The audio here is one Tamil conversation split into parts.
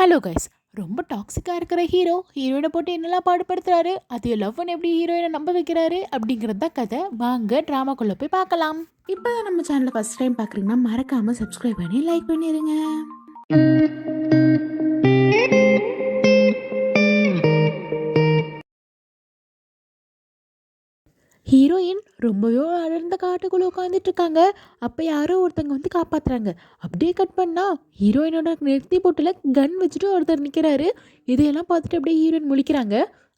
ஹலோ கைஸ் ரொம்ப டாக்ஸிக்காக இருக்கிற ஹீரோ ஹீரோயினை போட்டு என்னெல்லாம் பாடுபடுத்துறாரு? அது லவ்னு எப்படி ஹீரோயினை நம்ப வைக்கிறாரு? அப்படிங்கிறது தான் கதை வாங்க ட்ராமாக்குள்ளே போய் பார்க்கலாம். இப்போ நம்ம சேனலை ஃபஸ்ட் டைம் பார்க்குறீங்கன்னா மறக்காமல் சப்ஸ்கிரைப் பண்ணி லைக் பண்ணிடுங்க ஹீரோயின் ரொம்பவே அடர்ந்த காட்டுக்குள்ளே உட்காந்துட்டு இருக்காங்க அப்போ யாரோ ஒருத்தங்க வந்து காப்பாத்துறாங்க. அப்படியே கட் பண்ணா ஹீரோயினோட நெத்தி போட்டில் கன் வச்சுட்டு ஒருத்தர் நிற்கிறாரு இதையெல்லாம் பார்த்துட்டு அப்படியே ஹீரோயின் முழிக்கிறாங்க.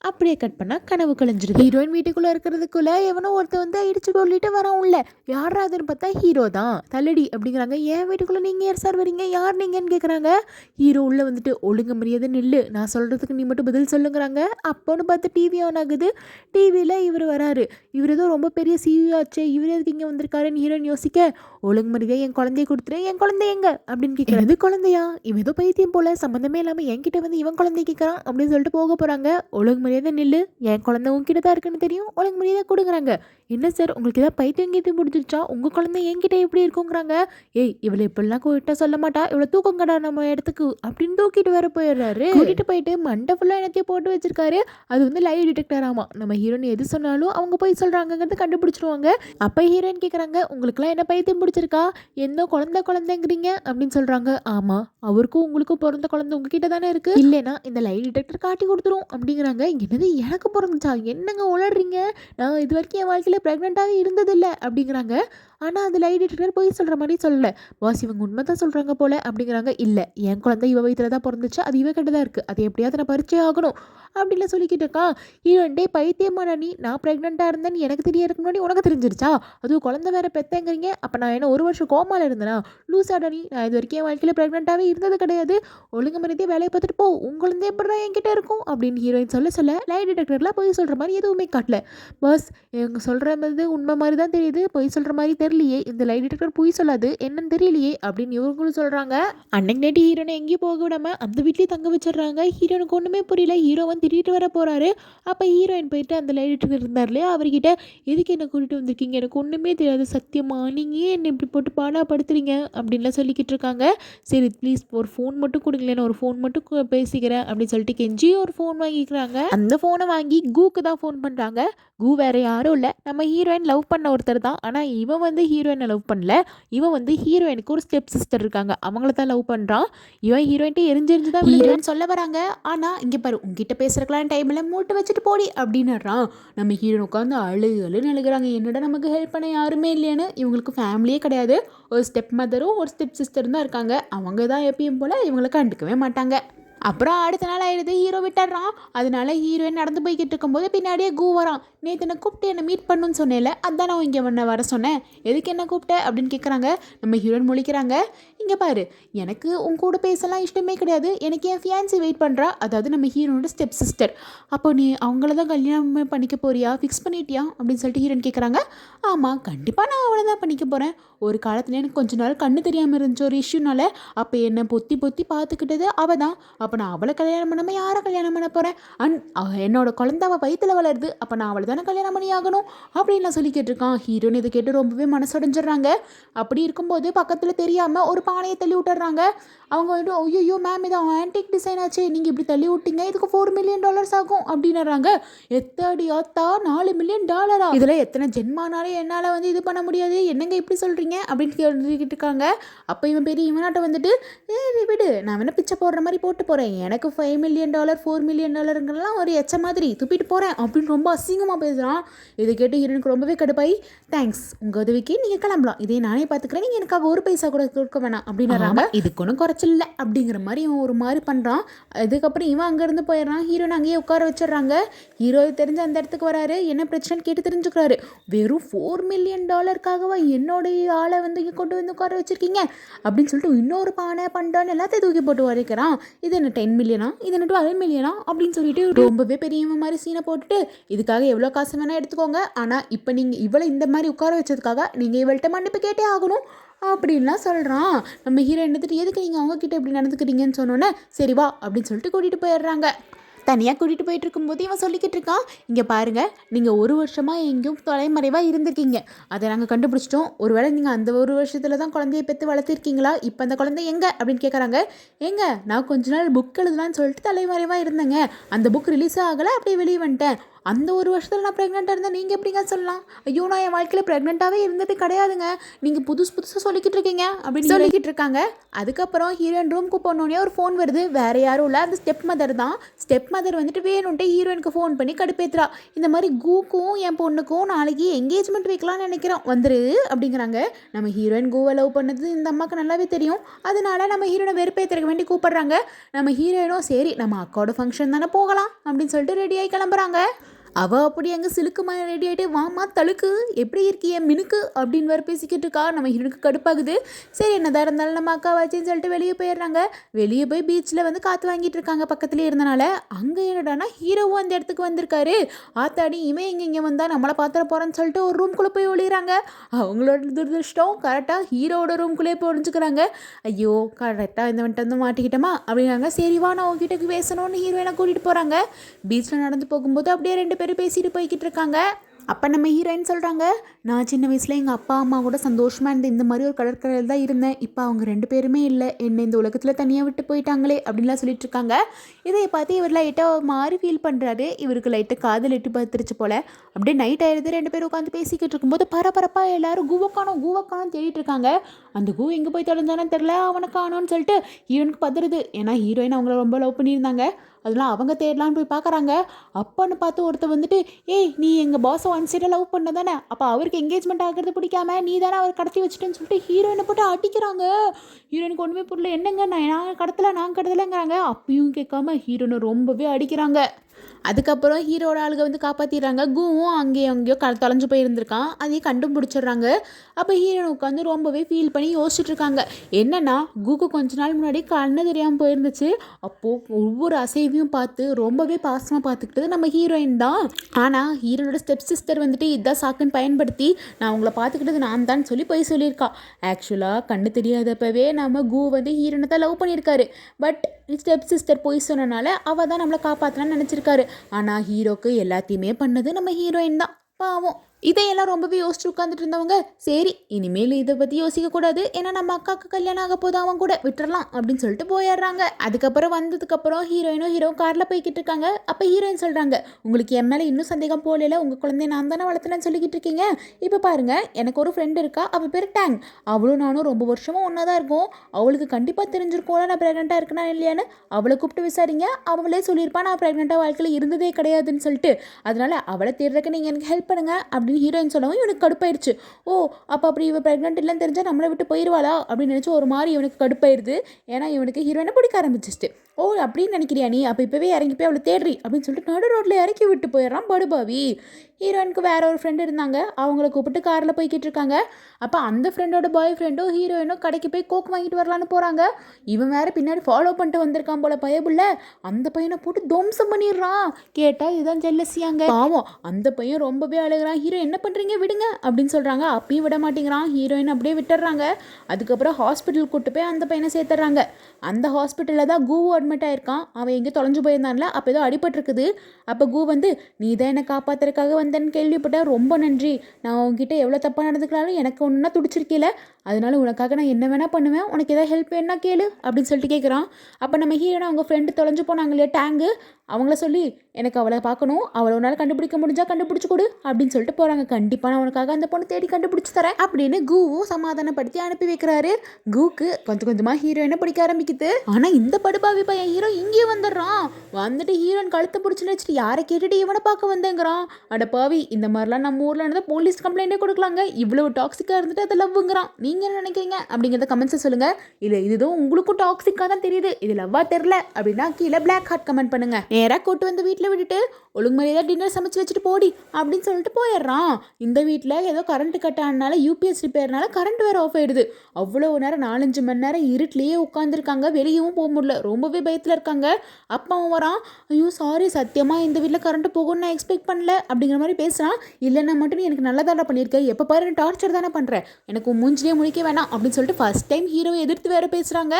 அப்படியே கட் பண்ணா கனவு கலைஞ்சிருது ஹீரோயின் வீட்டுக்குள்ளே இருக்கிறதுக்குள்ள எவனோ ஒருத்தர் வந்து அடிச்சு சொல்லிட்டு வரான் உள்ள. யாரா அதுன்னு பார்த்தா ஹீரோ தான். தள்ளடி அப்படிங்கிறாங்க. என் வீட்டுக்குள்ளே நீங்கள் யார் சார் வரீங்க? யார் நீங்கன்னு கேட்குறாங்க ஹீரோ உள்ளே வந்துட்டு ஒழுங்கு மரியாதை நில்லு. நான் சொல்கிறதுக்கு நீ மட்டும் பதில் சொல்லுங்கிறாங்க. அப்போன்னு பார்த்து டிவி ஆன் ஆகுது. டிவியில் இவர் வராரு. இவர் ஏதோ ரொம்ப பெரிய சிஇஓ ஆச்சே. இவர் எதுக்கு இங்கே வந்திருக்காருன்னு ஹீரோயின் யோசிக்க ஒழுங்கு மரியாதை என் குழந்தைய கொடுத்துரு. என் குழந்தை எங்க? அப்படின்னு கேட்குறேன் இது குழந்தையா? இவன் ஏதோ பைத்தியம் போல. சம்மந்தமே இல்லாமல் என்கிட்ட வந்து இவன் குழந்தை கேட்குறான் அப்படின்னு சொல்லிட்டு போக போகிறாங்க ஒழுங்கு முடியாத நில்லு. என் குழந்தை உங்ககிட்ட தான் இருக்குன்னு தெரியும். ஒழுங்கு முடியாத கொடுக்குறாங்க. என்ன சார் உங்களுக்கு ஏதாவது பைத்தியம் கீத்து முடிஞ்சிருச்சா உங்கள் குழந்தை என்கிட்ட எப்படி இருக்குங்கிறாங்க? ஏய் இவளை இப்படிலாம் கூட்ட சொல்ல மாட்டா. இவ்வளோ தூக்கம் கடா நம்ம இடத்துக்கு அப்படின்னு தூக்கிட்டு வர போயிடுறாரு. கூட்டிட்டு போயிட்டு மண்டை ஃபுல்லாக எனக்கே போட்டு வச்சிருக்காரு. அது வந்து லைவ் டிடெக்டர் ஆமா. நம்ம ஹீரோயின் எது சொன்னாலும் அவங்க போய் சொல்கிறாங்கிறது கண்டுபிடிச்சிருவாங்க. அப்போ ஹீரோயின் கேட்குறாங்க உங்களுக்குலாம் என்ன பைத்தியம் பிடிச்சிருக்கா? என்ன குழந்தை குழந்தைங்கிறீங்க? அப்படின்னு சொல்கிறாங்க ஆமாம் அவருக்கும் உங்களுக்கும் பிறந்த குழந்தை உங்ககிட்ட தானே இருக்குது இல்லைனா இந்த லைவ் டிடெக்டர் காட்டி கொடுத்துரும் அப்படிங்கிறாங்க. என்னது எனக்கு பிறந்துச்சா? என்னங்க உளறீங்க? நான் இது வரைக்கும் என் வாழ்க்கையில் ப்ரெக்னெண்ட்டாக இருந்ததில்லை அப்படிங்கிறாங்க. ஆனால் அந்த லைட் டிடெக்டர் போய் சொல்கிற மாதிரி சொல்லலை. பாஸ் இவங்க உண்மை தான் சொல்கிறாங்க போல அப்படிங்கிறாங்க. இல்லை என் குழந்தை இவ வயிற்றில் தான் பிறந்துச்சு. அது இவ கிட்ட தான் இருக்குது அது எப்படியாவது நான் பறிச்சே ஆகணும் அப்படின்னு சொல்லிக்கிட்டு இருக்கா. ஹீரோயின் டே பைத்தியமான நீ. நான் ப்ரெக்னெண்ட்டாக இருந்தேன்னு எனக்கு தெரியறதுக்கு முன்னாடி உனக்கு தெரிஞ்சிருச்சா? அதுவும் குழந்தை வேற பெத்தேங்கிறீங்க. அப்போ நான் என்ன ஒரு வருஷம் கோமாவில் இருந்தேனா? லூசாடா நீ. நான் இது வரைக்கும் என் வாழ்க்கையில் ப்ரெக்னெண்ட்டாகவே இருந்தது கிடையாது. ஒழுங்கு மரியாதையே வேலையை பார்த்துட்டு போ. உங்களுந்தே எப்படி என்கிட்ட இருக்கும்? அப்படின்னு ஹீரோயின் சொல்ல சொல்ல லைட் டிடெக்டர்லாம் போய் சொல்கிற மாதிரி எதுவுமே காட்டல. பாஸ் இவங்க சொல்கிற மாதிரி உண்மை மாதிரி தான் தெரியுது. பொய் சொல்கிற மாதிரி தெரியலையே இந்த லை டிடெக்டர் பொய் சொல்லாது என்னன்னு தெரியலையே அப்படின்னு இவங்களும் சொல்கிறாங்க அன்னைக்கு நேற்று ஹீரோனை எங்கேயும் போக விடாம அந்த வீட்லேயே தங்க வச்சிடுறாங்க. ஹீரோனுக்கு ஒன்றுமே புரியல. ஹீரோ வந்து திட்டிட்டு வர போகிறாரு அப்போ ஹீரோயின் போயிட்டு அந்த லை டிடெக்டர் இருந்தார் இல்லையா? அவர்கிட்ட எதுக்கு என்னை கூட்டிகிட்டு வந்திருக்கீங்க? எனக்கு ஒன்றுமே தெரியாது. சத்தியமா நீங்கள் என்னை இப்படி போட்டு பாடாப்படுத்துறீங்க? அப்படின்லாம் சொல்லிக்கிட்டு இருக்காங்க. சரி ப்ளீஸ் ஒரு ஃபோன் மட்டும் கொடுங்களேன். நான் ஒரு ஃபோன் மட்டும் பேசிக்கிறேன். அப்படின்னு சொல்லிட்டு கெஞ்சி ஒரு ஃபோன் வாங்கிக்கிறாங்க. அந்த ஃபோனை வாங்கி கூக்கு தான் ஃபோன் பண்ணுறாங்க கூ வேறு யாரும் இல்லை. நம்ம ஹீரோயின் லவ் பண்ண ஒருத்தர் தான். ஆனால் இவன் வந்து வந்து ஹீரோயினை லவ் பண்ணல. இவன் வந்து ஹீரோயினுக்கு ஒரு ஸ்டெப் சிஸ்டர் இருக்காங்க. அவங்கள தான் லவ் பண்ணுறான் இவன் ஹீரோயின்ட்டு எரிஞ்செரிஞ்சு தான் ஹீரோயின் சொல்ல வராங்க. ஆனால் இங்கே பாரு உங்ககிட்ட பேசுறக்கலாம் டைமில் மூட்டை வச்சுட்டு போடி அப்படின்னுறான் நம்ம ஹீரோயின் உட்காந்து அழு அழுன்னு அழுகுறாங்க. என்னடா நமக்கு ஹெல்ப் பண்ண யாருமே இல்லையான்னு இவங்களுக்கு ஃபேமிலியே கிடையாது. ஒரு ஸ்டெப் மதரும் ஒரு ஸ்டெப் சிஸ்டரும் தான் இருக்காங்க. அவங்க தான் எப்பயும் போல் இவங்களை கண்டுக்கவே மாட்டாங்க. அப்புறம் அடுத்த நாள் ஆயிடுது ஹீரோ விட்டுறான். அதனால ஹீரோயின் நடந்து போய்கிட்டு இருக்கும்போது பின்னாடியே கூ வரான். நேற்று என்னை கூப்பிட்டு என்னை மீட் பண்ணுன்னு சொன்னேன்ல அதான் நான் இங்கே உன்னை வர சொன்னேன். எதுக்கு என்ன கூப்பிட்ட அப்படின்னு கேட்குறாங்க நம்ம ஹீரோயின் முழிக்கிறாங்க. இங்கே பாரு எனக்கு உன் கூட பேசலாம் இஷ்டமே கிடையாது. எனக்கு என் ஃபியான்சி வெயிட் பண்ணுறா அதாவது நம்ம ஹீரோனோட ஸ்டெப் சிஸ்டர் அப்போ நீ அவங்கள தான் கல்யாணம் பண்ணிக்க போறியா? ஃபிக்ஸ் பண்ணிட்டியா? அப்படின்னு சொல்லிட்டு ஹீரோன் கேட்குறாங்க ஆமாம் கண்டிப்பாக நான் அவளை தான் பண்ணிக்க போகிறேன் ஒரு காலத்தில் எனக்கு கொஞ்ச நாள் கண்ணு தெரியாமல் இருந்துச்சு ஒரு இஷ்யூனால அப்போ என்னை பொத்தி பொத்தி பார்த்துக்கிட்டது அவள் தான். அப்போ நான் அவளை கல்யாணம் பண்ணாமல் யாரை கல்யாணம் பண்ண போகிறேன் அண்ட் என்னோட குழந்த அவள் வயிற்றில் வளருது. அப்போ நான் அவளை தானே கல்யாணம் பண்ணி ஆகணும்? அப்படின்லாம் சொல்லி கேட்டிருக்கான். ஹீரோன் இதை கேட்டு ரொம்பவே மனசடைஞ்சிடுறாங்க. அப்படி இருக்கும்போது பக்கத்தில் தெரியாமல் ஒரு பானையை தள்ளி விட்டுறாங்க அவங்க வந்துட்டு ஐயோ மேம் இது ஆன்டிக் டிசைன் ஆச்சு. நீங்கள் இப்படி தள்ளி விட்டீங்க. இதுக்கு ஃபோர் மில்லியன் டாலர்ஸ் ஆகும். அப்படின்னுறாங்க. எத்தடி ஆத்தா நாலு மில்லியன் டாலரா இதில் எத்தனை ஜென்மானாலும் என்னால் வந்து இது பண்ண முடியாது. என்னங்க இப்படி சொல்கிறீங்க அப்படின்னு கேட்டுக்கிட்டு இருக்காங்க. அப்போ இவன் பெரிய இவனாட்ட வந்துட்டு ஏ விடு. நான் வேணால் பிச்சை போடுற மாதிரி போட்டு போகிறேன் எனக்கு five million dollar four million டாலருங்கெல்லாம் ஒரு எச்ச மாதிரி. துப்பிட்டு போகிறேன் அப்படின்னு ரொம்ப அசிங்கமாக பேசுகிறான் இதை கேட்டு எனக்கு ரொம்பவே கடுப்பாய் தேங்க்ஸ் உங்கள் உதவிக்கு நீங்கள் கிளம்பலாம். இதே நானே பார்த்துக்கிறேன் நீங்கள் எனக்காக ஒரு பைசா கூட கொடுக்க வேணாம். அப்படின்னுறாங்க இதுக்கு ஒன்றும் குறைச்சில்ல அப்படிங்கிற மாதிரி இவன் ஒரு மாதிரி பண்ணுறான் அதுக்கப்புறம் இவன் அங்கேருந்து போயிடுறான். ஹீரோனை அங்கேயே உட்கார வச்சிடுறாங்க. ஹீரோ தெரிஞ்ச அந்த இடத்துக்கு வராரு. என்ன பிரச்சனைன்னு கேட்டு தெரிஞ்சுக்கிறாரு. வெறும் ஃபோர் மில்லியன் டாலருக்காகவா என்னுடைய ஆளை வந்து இங்கே கொண்டு வந்து உட்கார வச்சிருக்கீங்க? அப்படின்னு சொல்லிட்டு இன்னொரு பானை பண்டான்னு எல்லாத்தையும் தூக்கி போட்டு வரைக்கிறான் இது என்ன டென் மில்லியனா இது என்ன டுவெல் மில்லியனா அப்படின்னு சொல்லிட்டு ரொம்பவே பெரியவன் மாதிரி சீனை போட்டுட்டு இதுக்காக எவ்வளோ காசு வேணால் எடுத்துக்கோங்க. ஆனால் இப்போ நீங்கள் இவளை இந்த மாதிரி உட்கார வச்சதுக்காக நீங்கள் இவள்கிட்ட மன்னிப்பு கேட்டே ஆகணும். அப்படின்லாம் சொல்கிறான் நம்ம ஹீரோ எடுத்துட்டு எதுக்கு நீங்கள் அவங்கக்கிட்ட இப்படி நடந்துக்கிறீங்கன்னு சொன்னோன்னே சரி வா அப்படின்னு சொல்லிட்டு கூட்டிகிட்டு போயிடுறாங்க. தனியாக கூட்டிகிட்டு போயிட்டு இருக்கும்போது இவன் சொல்லிக்கிட்டு இருக்கான். இங்கே பாருங்கள் நீங்கள் ஒரு வருஷமாக எங்கேயும் தலைமறைவாக இருந்திருக்கீங்க. அதை நாங்கள் கண்டுபிடிச்சிட்டோம். ஒருவேளை நீங்கள் அந்த ஒரு வருஷத்தில் தான் குழந்தைய பெற்று வளர்த்திருக்கீங்களா? இப்போ அந்த குழந்தை எங்கே? அப்படின்னு கேட்குறாங்க எங்கே நான் கொஞ்ச நாள் புக் எழுதலாம்னு சொல்லிட்டு தலைமறைவாக இருந்தேங்க. அந்த புக் ரிலீஸ் ஆகலை அப்படியே வெளியே வந்துட்டேன். அந்த ஒரு வருஷத்தில் நான் ப்ரெக்னெண்ட்டாக இருந்தேன். நீங்கள் எப்படிங்க சொல்லலாம்? ஐயோ நான் என் வாழ்க்கையில் ப்ரெக்னெண்ட்டாகவே இருந்தது கிடையாதுங்க. நீங்கள் புதுசு புதுசாக சொல்லிக்கிட்டு இருக்கீங்க அப்படின்னு சொல்லிக்கிட்டு இருக்காங்க. அதுக்கப்புறம் ஹீரோயின் ரூமுக்கு போனோடனே ஒரு ஃபோன் வருது. வேறு யாரும் இல்லை. அந்த ஸ்டெப் மதர் தான். ஸ்டெப் மதர் வந்துட்டு வேணும்ட்டு ஹீரோயினுக்கு ஃபோன் பண்ணி கடுப்பேத்துறா. இந்த மாதிரி கூக்கும் என் பொண்ணுக்கும் நாளைக்கு என்கேஜ்மெண்ட் வைக்கலாம்னு நினைக்கிறோம். வந்துரு அப்படிங்கிறாங்க. நம்ம ஹீரோயின் கூவை லவ் பண்ணது இந்த அம்மாவுக்கு நல்லாவே தெரியும். அதனால நம்ம ஹீரோனை வெறுப்பேற்றுறக்க வேண்டி கூப்பிடுறாங்க. நம்ம ஹீரோயினும் சரி நம்ம அக்காவோட ஃபங்க்ஷன் தானே போகலாம் அப்படின்னு சொல்லிட்டு ரெடியாகி கிளம்புறாங்க. அவள் அப்படி அங்கே சிலுக்குமா ரெடி ஆகிட்டு வாமா தழுக்கு எப்படி இருக்கிய மினுக்கு? அப்படின்னு வேறு பேசிக்கிட்டு இருக்கா. நம்ம ஹீரோனுக்கு கடுப்பாகுது. சரி என்னதான் இருந்தாலும் நம்ம அக்கா வச்சுன்னு சொல்லிட்டு வெளியே போயிடுறாங்க. வெளியே போய் பீச்சில் வந்து காற்று வாங்கிட்டு இருக்காங்க பக்கத்துலேயே இருந்தனால அங்கே என்னடானா ஹீரோவும் அந்த இடத்துக்கு வந்திருக்காரு. ஆத்தாடி இவன் இங்கே இங்கே வந்தால் நம்மளை பார்த்துட போகிறான்னு சொல்லிட்டு ஒரு ரூம்குள்ளே போய் ஒழிகிறாங்க அவங்களோட துரதிருஷ்டம் கரெக்டாக ஹீரோவோட ரூம்குள்ளே போய் ஒழிஞ்சுக்கிறாங்க ஐயோ கரெக்டாக இந்த வந்துட்டு வந்து மாட்டிக்கிட்டோமா? அப்படிங்கிறாங்க. சரி வா நான் உங்ககிட்ட பேசணும்னு ஹீரோயினை கூட்டிகிட்டு போகிறாங்க பீச்சில் நடந்து போகும்போது அப்படியே ரெண்டு பேர் பேசிட்டு போய்கிட்டு இருக்காங்க. அப்போ நம்ம ஹீரோயின் சொல்கிறாங்க நான் சின்ன வயசில் எங்கள் அப்பா அம்மா கூட சந்தோஷமாக இருந்தேன் இந்த மாதிரி ஒரு கடற்கரையில் தான் இருந்தேன். இப்போ அவங்க ரெண்டு பேருமே இல்லை. என்னை இந்த உலகத்தில் தனியாக விட்டு போயிட்டாங்களே அப்படின்லாம் சொல்லிட்டு இருக்காங்க. இதை பார்த்து இவர் லைட்டாக மாறி ஃபீல் பண்ணுறாரு இவருக்கு லைட்டாக காதல் எட்டு பார்த்துருச்சு போல். அப்படியே நைட் ஆயிடுது. ரெண்டு பேரும் உட்காந்து பேசிக்கிட்டு இருக்கும்போது பரபரப்பாக எல்லாரும் கூவக்கானோ கூவக்கானோ தேடிட்டு இருக்காங்க. அந்த கூ எங்கே போய் தொலைஞ்சானு தெரில அவனை காணோன்னு சொல்லிட்டு ஹீரோனுக்கு பதறுது. ஏன்னா ஹீரோயின் அவங்கள ரொம்ப லவ் பண்ணியிருந்தாங்க. அதெல்லாம் அவங்க தேடலான்னு போய் பார்க்குறாங்க அப்பன்னு பார்த்து ஒருத்தர் வந்துட்டு ஏய் நீ எங்கள் பாஸை ஒன் சைடாக லவ் பண்ண தானே அப்போ அவருக்கு எங்கேஜ்மெண்ட் ஆகிறது பிடிக்காம நீ தானே அவர் கடத்தி வச்சுட்டேன்னு சொல்லிட்டு ஹீரோயினை போட்டு அடிக்கிறாங்க. ஹீரோயினுக்கு ஒன்றுமே புரியல. என்னங்க நான் நான் கடத்தல நான் கடத்தலைங்கிறாங்க. அப்பயும் கேட்காம ஹீரோனை ரொம்பவே அடிக்கிறாங்க. அதுக்கப்புறம் ஹீரோட ஆளுங்க வந்து காப்பாற்றிடுறாங்க கூவும் அங்கேயும் அங்கேயோ க தொலைஞ்சு போயிருந்திருக்கான். அதையும் கண்டுபிடிச்சிடுறாங்க. அப்போ ஹீரோன் உட்காந்து ரொம்பவே ஃபீல் பண்ணி யோசிச்சுட்டு இருக்காங்க என்னன்னா கூக்கு கொஞ்ச நாள் முன்னாடி கண்ணு தெரியாமல் போயிருந்துச்சு. அப்போது ஒவ்வொரு அசைவையும் பார்த்து ரொம்பவே பாசமாக பார்த்துக்கிட்டது நம்ம ஹீரோயின் தான். ஆனால் ஹீரோனோட ஸ்டெப் சிஸ்டர் வந்துட்டு இதான் சாக்குன்னு பயன்படுத்தி நான் உங்களை பார்த்துக்கிட்டது நான் தான் சொல்லி போய் சொல்லியிருக்கா. ஆக்சுவலாக கண்ணு தெரியாதப்பவே நம்ம கூ வந்து ஹீரோனை தான் லவ் பண்ணியிருக்காரு. பட் ஸ்டெப் சிஸ்டர் போய் சொன்னனால அவள் தான் நம்மளை காப்பாற்றலான்னு நினச்சிருக்காரு. ஆனால் ஹீரோக்கு எல்லாத்தையுமே பண்ணது நம்ம ஹீரோயின் தான். பாவம். இதையெல்லாம் ரொம்பவே யோசிச்சு உட்காந்துட்டு இருந்தவங்க சரி இனிமேல் இதை பற்றி யோசிக்கக்கூடாது. ஏன்னா நம்ம அக்காவுக்கு கல்யாணம் ஆக போது அவன் கூட விட்டுறலாம் அப்படின்னு சொல்லிட்டு போயிடுறாங்க. அதுக்கப்புறம் வந்ததுக்கப்புறம் ஹீரோயினும் ஹீரோ காரில் போய்கிட்டு இருக்காங்க. அப்போ ஹீரோயின் சொல்கிறாங்க உங்களுக்கு என் மேலே இன்னும் சந்தேகம் போகல உங்கள் குழந்தைய நான் தானே வளர்த்துனேன்னு சொல்லிக்கிட்டு இருக்கீங்க. இப்போ பாருங்கள் எனக்கு ஒரு ஃப்ரெண்டு இருக்கா அவள் பேர் டேங். அவளும் நானும் ரொம்ப வருஷமாக ஒன்றா தான் இருக்கும். அவளுக்கு கண்டிப்பாக தெரிஞ்சிருக்கோம்ல நான் ப்ரெக்னெண்ட்டாக இருக்கேனா இல்லையான்னு அவளை கூப்பிட்டு விசாரிங்க. அவளே சொல்லியிருப்பா நான் ப்ரெக்னெண்ட்டாக வாழ்க்கையில் இருந்ததே கிடையாதுன்னு சொல்லிட்டு. அதனால் அவளை தேடுறதுக்கு நீங்கள் எனக்கு ஹெல்ப் பண்ணுங்கள் அப்படின்னு ஹீரோயின் சொல்லவும் இவனுக்கு கடுப்பாயிருச்சு. ஓ அப்போ அப்படி இவன் ப்ரெக்னென்ட் இல்லைன்னு தெரிஞ்சால் நம்மளை விட்டு போயிடுவாளா அப்படின்னு நினச்சி ஒரு மாதிரி இவனுக்கு கடுப்பாயிருது. ஏன்னா இவனுக்கு ஹீரோயினை பிடிக்க ஆரம்பிச்சிச்சு ஓ அப்படின்னு நினைக்கிறியா நீ? அப்போ இப்போவே இறங்கி போய் அவளை தேடுறி அப்படின்னு சொல்லிட்டு நடு ரோட்டில் இறக்கி விட்டு போயிடுறான் படுபாவி ஹீரோயினுக்கு வேற ஒரு ஃப்ரெண்டு இருந்தாங்க. அவங்கள கூப்பிட்டு காரில் போய்கிட்டு இருக்காங்க. அப்போ அந்த ஃப்ரெண்டோட பாய் ஃப்ரெண்டும் ஹீரோயினும் கடைக்கு போய் கோக் வாங்கிட்டு வரலான்னு போகிறாங்க இவன் வேற பின்னாடி ஃபாலோ பண்ணிட்டு வந்திருக்கான் போல பயபுள்ள அந்த பையனை போட்டு துவம்சம் பண்ணிடுறான். கேட்டால் இதுதான் ஜெல்லசியாங்க பாவம் அந்த பையன் ரொம்பவே அழுகிறான். ஹீரோ என்ன பண்ணுறீங்க விடுங்க அப்படின்னு சொல்கிறாங்க அப்பயும் விட மாட்டேங்கிறான். ஹீரோயின் அப்படியே விட்டுறாங்க அதுக்கப்புறம் ஹாஸ்பிட்டல் கூப்பிட்டு போய் அந்த பையனை சேர்த்துறாங்க அந்த ஹாஸ்பிட்டலில் தான் கூவோட அட்மிட் ஆயிருக்கான் அவன் எங்கே தொலைஞ்சு போயிருந்தான்ல அப்போ ஏதோ அடிபட்டிருக்குது. அப்போ கூ வந்து நீ தான் என்னை காப்பாத்துறதுக்காக வந்தேன்னு கேள்விப்பட்டேன். ரொம்ப நன்றி. நான் உங்ககிட்ட எவ்வளோ தப்பாக நடந்துக்கிறாலும் எனக்கு ஒன்றா துடிச்சிருக்கீல. அதனால உனக்காக நான் என்ன வேணால் பண்ணுவேன். உனக்கு ஏதாவது ஹெல்ப் வேணா கேளு அப்படின்னு சொல்லிட்டு கேட்குறான் அப்போ நம்ம ஹீரோனா அவங்க ஃப்ரெண்டு தொலைஞ்சு போனாங்க இல்லையா டேங்கு அவங்கள சொல்லி எனக்கு அவளை பார்க்கணும். அவளை உன்னால் கண்டுபிடிக்க முடிஞ்சா கண்டுபிடிச்சு கொடு அப்படின்னு சொல்லிட்டு போகிறாங்க கண்டிப்பாக நான் உனக்காக அந்த பொண்ணு தேடி கண்டுபிடிச்சி தரேன் அப்படின்னு கூவும் சமாதானப்படுத்தி அனுப்பி வைக்கிறாரு. கூக்கு கொஞ்சம் கொஞ்சமாக ஹீரோயினை பிடிக்க ஆரம்பிக்குது. ஆனால் இந்த படுபாவி பையன் ஹீரோ இங்கேயே வந்துடுறான். வந்துட்டு ஹீரோயின் கழுத்தை பிடிச்சின்னு வச்சுட்டு யாரை கேட்டுட்டு இவனை பார்க்க வந்தேங்கிறான். அட பாவி இந்த மாதிரிலாம் நம்ம ஊரில் நடந்தால் போலீஸ் கம்ப்ளைண்ட்டே கொடுக்கலாங்க. இவ்வளவு டாக்ஸிக்காக இருந்துட்டு அதை லவ்வுங்கிறான் நீங்கள் என்ன நினைக்கிறீங்க? அப்படிங்கிறத கமெண்ட்ஸை சொல்லுங்கள் இல்லை இதுதான் உங்களுக்கும் டாக்ஸிக்காக தான் தெரியுது. இது லவ்வாக தெரில அப்படின்னா கீழே பிளாக் ஹார்ட் கமெண்ட் பண்ணுங்கள் நேராக கூட்டு வந்து வீட்டில் விட்டுட்டு ஒழுங்கு மரியாதை டின்னர் சமைச்சு வச்சுட்டு போடி அப்படின்னு சொல்லிட்டு போயிடுறான். இந்த வீட்டில் ஏதோ கரண்ட் கட் ஆனால யூபிஎஸ் ரிப்பேர்னால கரண்ட் வேறு ஆஃப் ஆயிடுது. அவ்வளோ நேரம் நாலஞ்சு மணி நேரம் இருட்டிலேயே உட்காந்துருக்காங்க வெளியவும் போக முடியல. ரொம்பவே பயத்தில் இருக்காங்க. அப்பாவும் வரான். ஐயோ சாரி சத்தியமாக இந்த வீட்டில் கரண்ட் போகும்னு நான் எக்ஸ்பெக்ட் பண்ணல அப்படிங்கிற மாதிரி பேசுகிறான் இல்லைன்னா மட்டும் நீ எனக்கு நல்லா தானே பண்ணியிருக்கேன் எப்போ பாரு டார்ச்சர் தானே பண்ணுறேன் எனக்கு மூஞ்சிலே முழிக்க வேணாம் அப்படின்னு சொல்லிட்டு ஃபர்ஸ்ட் டைம் ஹீரோவை எதிர்த்து வேறு பேசுகிறாங்க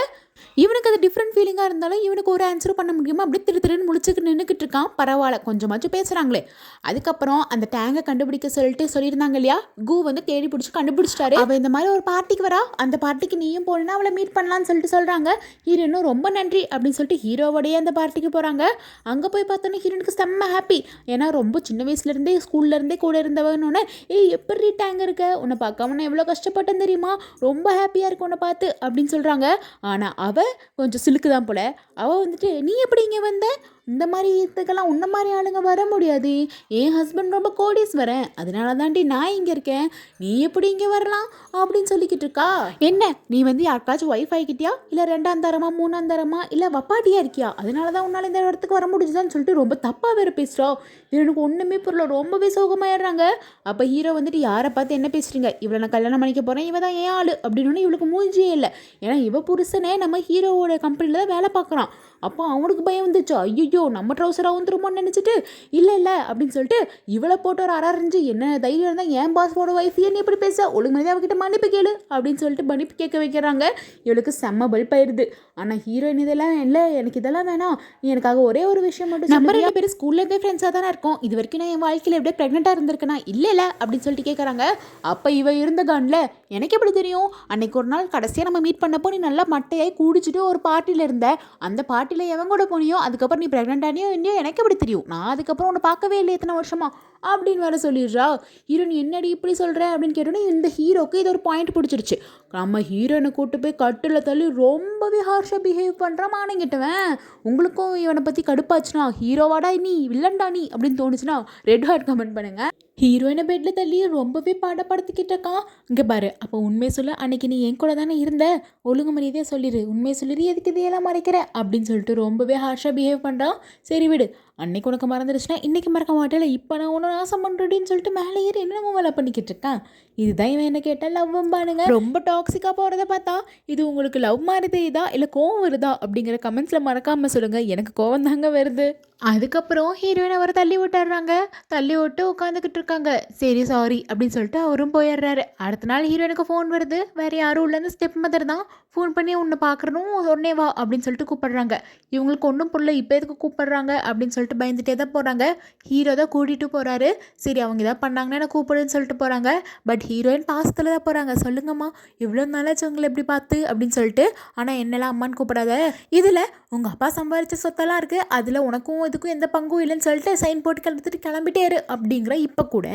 இவனுக்கு அது டிஃப்ரெண்ட் ஃபீலிங்காக இருந்தாலும் இவனுக்கு ஒரு ஆன்சரும் பண்ண முடியுமா? அப்படி திரு திருன்னு முழிச்சுக்கு நின்றுக்கிட்டு இருக்கான். பரவாயில்ல கொஞ்சமாச்சும் பேசுகிறாங்களே அதுக்கப்புறம் அந்த டேங்கை கண்டுபிடிக்க சொல்லிட்டு சொல்லியிருந்தாங்க இல்லையா? கூ வந்து தேடி பிடிச்சி கண்டுபிடிச்சிட்டாரு. அவள் இந்த மாதிரி ஒரு பார்ட்டிக்கு வரா. அந்த பார்ட்டிக்கு நீயும் போனா அவளை மீட் பண்ணலாம்னு சொல்லிட்டு சொல்கிறாங்க ஹீரோனும் ரொம்ப நன்றி அப்படின்னு சொல்லிட்டு ஹீரோவோடையே அந்த பார்ட்டிக்கு போகிறாங்க அங்கே போய் பார்த்தோன்னே ஹீரோனுக்கு செம்ம ஹாப்பி ஏன்னா ரொம்ப சின்ன வயசுலேருந்தே ஸ்கூல்லேருந்தே கூட இருந்தவனோடனே ஏய் எப்படி டேங்க் இருக்க? உன்னை பார்க்காம நான் எவ்வளோ கஷ்டப்பட்டேன் தெரியுமா? ரொம்ப ஹாப்பியாக இருக்கு உன்னை பார்த்து அப்படின்னு சொல்கிறாங்க ஆனால் அவள் கொஞ்சம் சிலுக்கு தான் போல. அவள் வந்துட்டு நீ எப்படி இங்கே வந்த? இந்த மாதிரி இதுக்கெல்லாம் உன்ன மாதிரி ஆளுங்க வர முடியாது. என் ஹஸ்பண்ட் ரொம்ப கோடீஸ்வரன். அதனால தாண்டி நான் இங்கே இருக்கேன். நீ எப்படி இங்கே வரலாம் அப்படின்னு சொல்லிக்கிட்டு இருக்கா? என்ன? நீ வந்து யாருக்காச்சும் ஒய்ஃப் ஆகிக்கிட்டியா? இல்லை ரெண்டாம் தரமா மூணாம் தரமா? இல்லை வப்பாட்டியா இருக்கியா? அதனால தான் உன்னால் இந்த இடத்துக்கு வர முடிஞ்சுதான்னு சொல்லிட்டு ரொம்ப தப்பாக வேறு பேசுகிறா எனக்கு ஒன்றுமே புரியல. ரொம்பவே சோகமாயிடுறாங்க. அப்போ ஹீரோ வந்துட்டு யாரை பார்த்து என்ன பேசுறீங்க? இவளை நான் கல்யாணம் பண்ணிக்க போகிறேன் இவ தான் ஏன் ஆள். அப்படின்னு இவளுக்கு மூஞ்சியே இல்லை. ஏன்னா இவ புருஷனே நம்ம ஹீரோவோட கம்பெனியில் தான் வேலை பார்க்குறான். அப்போ அவனுக்கு பயம் வந்துச்சு? ஐயோ நம்ம ட்ரௌசர் வந்துருமோன்னு நினச்சிட்டு இல்லை இல்லை அப்படின்னு சொல்லிட்டு இவளை போட்டு ஒரு அரறிஞ்சு என்ன தைரியம் இருந்தால் என் பாஸ்போட ஒய்ஃப் நீ எப்படி பேச? ஒழுங்கு மனித அவகிட்ட மன்னிப்பு கேளு அப்படின்னு சொல்லிட்டு மன்னிப்பு கேட்க வைக்கிறாங்க. இவளுக்கு செம்ம பல்பாயிருது ஆனால் ஹீரோயின் இதெல்லாம் இல்லை. எனக்கு இதெல்லாம் வேணாம். எனக்காக ஒரே ஒரு விஷயம் மட்டும் நம்ம ரெண்டு பேரும் ஸ்கூல்லேருந்தே ஃப்ரெண்ட்ஸாக தானே இருக்கோம். இது வரைக்கும் நான் என் வாழ்க்கையில் எப்படியே ப்ரெக்னெண்ட்டாக இருந்திருக்கேனா? இல்லை இல்லை அப்படின்னு சொல்லிட்டு கேட்குறாங்க அப்போ இவ இருந்த கான்ல எனக்கு எப்படி தெரியும்? அன்னைக்கு ஒரு நாள் கடைசியாக நம்ம மீட் பண்ணப்போ நீ நல்லா மட்டையாய் குடிச்சிட்டு ஒரு பார்ட்டியில் இருந்த. அந்த பார்ட்டியில் எவன் கூட போனியோ அதுக்கப்புறம் நீ ப்ரெக்னென்ட் ஆனியோ இல்லையோ எனக்கு எப்படி தெரியும்? நான் அதுக்கப்புறம் உன்னை பார்க்கவே இல்லை எத்தனை வருஷமா? அப்படின்னு வேற சொல்லிடுறா. ஹீரோ நீ என்னடி இப்படி சொல்கிற அப்படின்னு கேட்டோன்னே இந்த ஹீரோக்கு இது ஒரு பாயிண்ட் பிடிச்சிருச்சு. நம்ம ஹீரோயினை கூட்டு போய் கட்டில் தள்ளி ரொம்பவே ஹார்ஷாக பிஹேவ் பண்ணுறான் மானங்கிட்டவன். உங்களுக்கும் இவனை பற்றி கடுப்பாச்சுன்னா ஹீரோவாடா நீ வில்லன்டா நீ அப்படின்னு தோணுச்சுன்னா ரெட் ஹார்ட் கமெண்ட் பண்ணுங்கள் ஹீரோயினை பெட்டில் தள்ளி ரொம்பவே பாடப்படுத்திக்கிட்டு இருக்கான் இங்கே பாரு அப்போ உண்மையை சொல்ல அன்னைக்கு நீ என் கூட தானே இருந்த? ஒழுங்கு மரியாதையாக சொல்லிடு உண்மையை சொல்லிடு எதுக்கு இதையெல்லாம் மறைக்கிற? அப்படின்னு சொல்லிட்டு ரொம்பவே ஹார்ஷாக பிஹேவ் பண்ணுறான் சரி விடு அன்னைக்கு உனக்கு மறந்துடுச்சுன்னா இன்றைக்கி மறக்க மாட்டேல. இப்போ நான் உன்னை நாசம் பண்ணுறேன்னு சொல்லிட்டு மேலே ஏறி என்ன வேலை பண்ணிக்கிட்டு இருக்கான் இதுதான் இவன் என்ன கேட்டால் லவ் பானுங்க. ரொம்ப டாக்ஸிக்காக போகிறத பார்த்தா இது உங்களுக்கு லவ் மாதிரி தெரியுதா இல்லை கோவம் வருதா? அப்படிங்கிற கமெண்ட்ஸில் மறக்காமல் சொல்லுங்கள் எனக்கு கோவம் தாங்க வருது. அதுக்கப்புறம் ஹீரோயின் அவரை தள்ளி விட்டுறாங்க. தள்ளி விட்டு உட்காந்துக்கிட்டு இருக்காங்க. சரி சாரி அப்படின்னு சொல்லிட்டு அவரும் போயிடுறாரு. அடுத்த நாள் ஹீரோயினுக்கு ஃபோன் வருது. வேறு யாரும் இல்லைன்னு ஸ்டெப் மதர் தான் ஃபோன் பண்ணி உன்னை பார்க்குறனும் உடனே வா அப்படின்னு சொல்லிட்டு கூப்பிடுறாங்க. இவங்களுக்கு ஒன்றும் புரியல இப்போ எதுக்கு கூப்பிடுறாங்க அப்படின்னு சொல்லிட்டு பயந்துட்டே தான் போகிறாங்க ஹீரோ தான் கூட்டிகிட்டு போகிறாரு சரி அவங்க இதாக பண்ணாங்கன்னா என்ன கூப்பிடுன்னு சொல்லிட்டு போகிறாங்க பட் ஹீரோயின் பாசத்தில் தான் போகிறாங்க சொல்லுங்கம்மா இவ்வளோ நாளாச்சு உங்களை எப்படி பார்த்து அப்படின்னு சொல்லிட்டு ஆனால் என்னெல்லாம் அம்மான்னு கூப்பிடாத. இதில் உங்கள் அப்பா சம்பாதிச்ச சொத்தெல்லாம் இருக்குது அதில் உனக்கும் இதுக்கும் எந்த பங்கும் இல்லைன்னு சொல்லிட்டு சைன் போட்டு கிளம்பிட்டு கிளம்பிட்டே இரு அப்படிங்கிற இப்போ கூட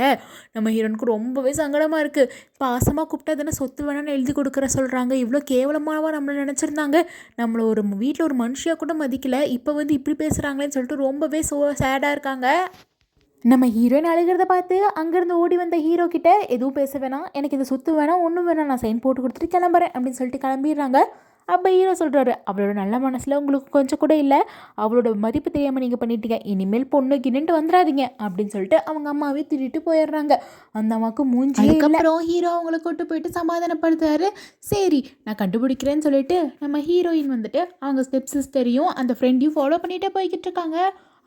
நம்ம ஹீரோனுக்கு ரொம்பவே சங்கடமாக இருக்குது பாசமாக கூப்பிட்டா தானே சொத்து வேணாம்னு எழுதி கொடுக்குற சொல்கிறாங்க இவ்வளோ கேவலமாக அம்மாவாக நம்மளை நினச்சிருந்தாங்க. நம்மளை ஒரு வீட்டில் ஒரு மனுஷியாக கூட மதிக்கலை. இப்போ வந்து இப்படி பேசுகிறாங்களேன்னு சொல்லிட்டு ரொம்பவே சோ சேடாக இருக்காங்க. நம்ம ஹீரோயின் அழுகிறத பார்த்து அங்கேருந்து ஓடி வந்த ஹீரோ கிட்ட எதுவும் பேச வேணாம். எனக்கு இதை சொத்து வேணாம் ஒன்றும் வேணாம். நான் சைன் போட்டு கொடுத்துட்டு கிளம்புறேன் அப்படின்னு சொல்லிட்டு கிளம்பிடுறாங்க. அப்போ ஹீரோ சொல்கிறாரு அவளோட நல்ல மனசில் உங்களுக்கு கொஞ்சம் கூட இல்லை. அவளோட மதிப்பு தெரியாமல் நீங்கள் பண்ணிட்டீங்க. இனிமேல் பொண்ணு கிண்ணுட்டு வந்துடாதீங்க. அப்படின்னு சொல்லிட்டு அவங்க அம்மாவே திட்டிட்டு போயிடுறாங்க. அந்த அம்மாவுக்கு மூஞ்சி அதுக்கப்புறம் ஹீரோ அவங்கள கூட்டு போயிட்டு சமாதானப்படுத்துறாரு. சரி நான் கண்டுபிடிக்கிறேன்னு சொல்லிட்டு நம்ம ஹீரோயின் வந்துட்டு அவங்க ஸ்டெப் சிஸ்டரையும் அந்த ஃப்ரெண்டையும் ஃபாலோ பண்ணிகிட்டே போய்கிட்டு இருக்காங்க.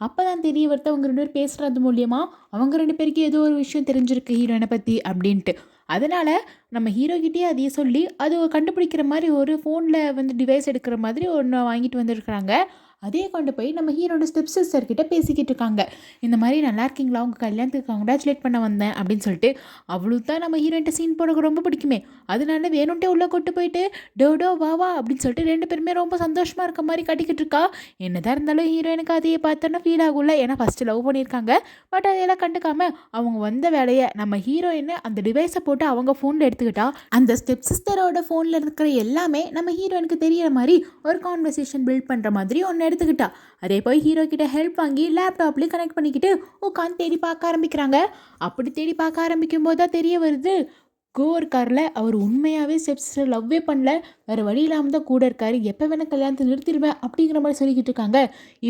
அப்போ தான் தெரிய வருது அவங்க ரெண்டு பேர் பேசுகிறது மூலியமாக அவங்க ரெண்டு பேருக்கு ஏதோ ஒரு விஷயம் தெரிஞ்சிருக்கு ஹீரோயினை பற்றி அப்படின்ட்டு. அதனால் நம்ம ஹீரோக்கிட்டே அதையே சொல்லி அது கண்டுபிடிக்கிற மாதிரி ஒரு ஃபோனில் வந்து டிவைஸ் எடுக்கிற மாதிரி ஒன்று வாங்கிட்டு வந்திருக்கிறாங்க. அதே கொண்டு போய் நம்ம ஹீரோட ஸ்டெப் சிஸ்டர் கிட்ட பேசிக்கிட்டு இருக்காங்க. இந்த மாதிரி நல்லா இருக்கீங்களா? உங்கள் கல்யாணத்துக்கு கங்க்ராச்சுலேட் பண்ண வந்தேன் அப்படின்னு சொல்லிட்டு அவ்வளோ தான் நம்ம ஹீரோயின்ட்ட சீன் போட ரொம்ப பிடிக்குமே. அதனால வேணும்ட்டே உள்ளே கொண்டு போயிட்டு டோ டோ வா வா அப்படின்னு சொல்லிட்டு ரெண்டு பேருமே ரொம்ப சந்தோஷமாக இருக்க மாதிரி கட்டிக்கிட்டு இருக்கா. என்னதான் இருந்தாலும் ஹீரோயினுக்கு அதையே பார்த்தோன்னா ஃபீல் ஆகும்ல. ஏன்னா ஃபஸ்ட்டு லவ் பண்ணியிருக்காங்க. பட் அதையெல்லாம் கண்டுக்காம அவங்க வந்த வேலையை நம்ம ஹீரோயின் அந்த டிவைஸை போட்டு அவங்க ஃபோனில் எடுத்துக்கிட்டா அந்த ஸ்டெப் சிஸ்டரோட ஃபோனில் இருக்கிற எல்லாமே நம்ம ஹீரோயினுக்கு தெரியற மாதிரி ஒரு கான்வர்சேஷன் பில்ட் பண்ணுற மாதிரி ஒன்று எடுத்துக்கிட்டா. அதே போய் ஹீரோ கிட்ட ஹெல்ப் வாங்கி லேப்டாப்லேயும் கனெக்ட் பண்ணிக்கிட்டு உட்காந்து தேடி பார்க்க ஆரம்பிக்கிறாங்க. அப்படி தேடி பார்க்க ஆரம்பிக்கும் போது தான் தெரிய வருது கோ இருக்கார்ல அவர் உண்மையாகவே ஸ்டெப்ஸ் லவ்வே பண்ணல. வேறு வழி இல்லாமல் தான் கூட இருக்காரு. எப்போ வேணால் கல்யாணத்தை நிறுத்திடுவேன் அப்படிங்கிற மாதிரி சொல்லிக்கிட்டு இருக்காங்க.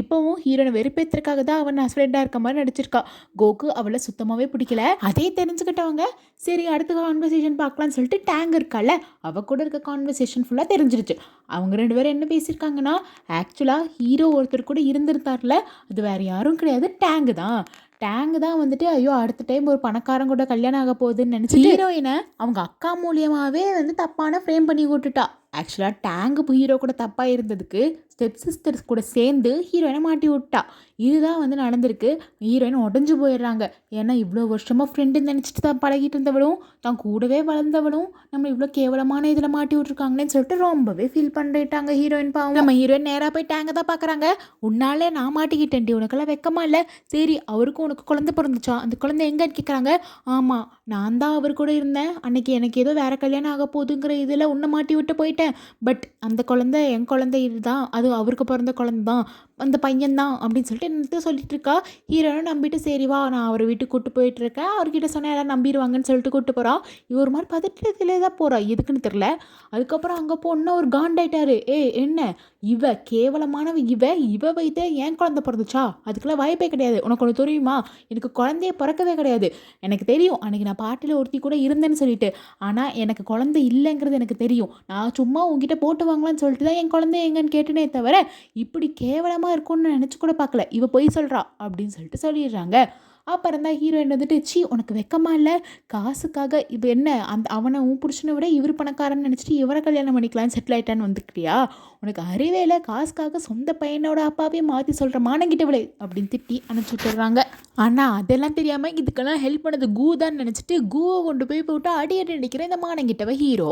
இப்போவும் ஹீரோனை வெறுப்பேற்றுறதுக்காக தான் அவன் ஹஸ்பண்டாக இருக்க மாதிரி நடிச்சிருக்கா. கோக்கு அவளை சுத்தமாகவே பிடிக்கல. அதே தெரிஞ்சுக்கிட்டவங்க சரி அடுத்த கான்வர்சேஷன் பார்க்கலாம்னு சொல்லிட்டு டேங் இருக்கால அவ கூட இருக்க கான்வர்சேஷன் ஃபுல்லாக தெரிஞ்சிருச்சு. அவங்க ரெண்டு பேரும் என்ன பேசியிருக்காங்கன்னா ஆக்சுவலாக ஹீரோ ஒருத்தர் கூட இருந்திருந்தார்ல அது வேறு யாரும் கிடையாது டேங்கு தான். டேங்கு தான் வந்துட்டு ஐயோ அடுத்த டைம் ஒரு பணக்காரன் கூட கல்யாணம் ஆக போகுதுன்னு நினச்சி ஹீரோயினை அவங்க அக்கா மூலியமாகவே வந்து தப்பான ஃப்ரேம் பண்ணி விட்டுட்டா. ஆக்சுவலாக டேங்கு ஹீரோ கூட தப்பாக இருந்ததுக்கு ஸ்டெப் சிஸ்டர்ஸ் கூட சேர்ந்து ஹீரோயினை மாட்டி விட்டா. இதுதான் வந்து நடந்திருக்கு. ஹீரோயின் உடஞ்சு போயிடுறாங்க. ஏன்னா இவ்வளோ வருஷமாக ஃப்ரெண்டுன்னு நினச்சிட்டு தான் பழகிட்டு இருந்தவளும் தான் கூடவே வளர்ந்தவளும் நம்ம இவ்வளோ கேவலமான இதில் மாட்டி விட்ருக்காங்கன்னு சொல்லிட்டு ரொம்பவே ஃபீல் பண்ணிட்டாங்க ஹீரோயின் பாவம். நம்ம ஹீரோயின் நேராக போய் டேங்கை தான் பார்க்குறாங்க உன்னாலே நான் மாட்டிக்கிட்டேன்டி உனக்கெல்லாம் வெக்கமா இல்லை. சரி அவருக்கும் உனக்கு குழந்தை பிறந்துச்சா? அந்த குழந்தை எங்கன்னு கேட்குறாங்க ஆமாம் நான் தான் அவர் கூட இருந்தேன். அன்னைக்கு எனக்கு ஏதோ வேற கல்யாணம் ஆக போகுதுங்கிற இதில் உன்னை மாட்டி விட்டு போயிட்டேன். பட் அந்த குழந்தை என் குழந்தை இதுதான். அது அவருக்கு பிறந்த குழந்தை தான் அந்த பையன்தான் அப்படின்னு சொல்லிட்டு என்னத்த சொல்லிட்டு இருக்கா ஹீரோனை நம்பிட்டு சரி வா நான் அவர் வீட்டுக்கு கூட்டு போயிட்டு இருக்கேன் அவர்கிட்ட சொன்னால் எல்லாம் நம்பிடுவாங்கன்னு சொல்லிட்டு கூப்பிட்டு போகிறான் இவ ஒரு மாதிரி பதட்டத்திலே தான் போகிறா எதுக்குன்னு தெரில அதுக்கப்புறம் அங்கே போனால் ஒரு காண்டாயிட்டாரு. ஏ என்ன? இவ கேவலமானவ இவ? இவ வைத்தே ஏன் குழந்தை பிறந்துச்சா? அதுக்கெல்லாம் வாய்ப்பே கிடையாது. உனக்கு ஒன்று தெரியுமா? எனக்கு குழந்தைய பிறக்கவே கிடையாது. எனக்கு தெரியும். அன்றைக்கி நான் பாட்டில் ஒருத்தி கூட இருந்தேன்னு சொல்லிட்டு. ஆனால் எனக்கு குழந்தை இல்லைங்கிறது எனக்கு தெரியும். நான் சும்மா உங்ககிட்ட போட்டு வாங்கலாம்னு சொல்லிட்டு தான் என் குழந்தை எங்கன்னு கேட்டனே தவிர இப்படி கேவலமாக இருக்கும்னு நினச்சி கூட பார்க்கல. இவ பொய் சொல்கிறா அப்படின்னு சொல்லிட்டு சொல்லிடுறாங்க. அப்புறம் தான் ஹீரோயின் வந்துட்டு சி உனக்கு வெக்கமா இல்லை? காசுக்காக இப்போ என்ன அந்த அவனை உன் புருஷனை விட இவர் பணக்காரன்னு நினச்சிட்டு இவரை கல்யாணம் பண்ணிக்கலாம்னு செட்டில் ஆயிட்டான்னு வந்துக்கிட்டியா உனக்கு அறிவே இல்லை காசுக்காக சொந்த பையனோட அப்பாவே மாற்றி சொல்கிற மானங்கிட்ட மானங்கிட்டவளே அப்படின்னு திட்டி அனுப்பிச்சி விட்டுறாங்க ஆனால் அதெல்லாம் தெரியாமல் இதுக்கெல்லாம் ஹெல்ப் பண்ணது கூ தான் நினச்சிட்டு கூவை கொண்டு போய் போட்டு அடி அடி அடிக்கிற இந்த மானங்கிட்டவ ஹீரோ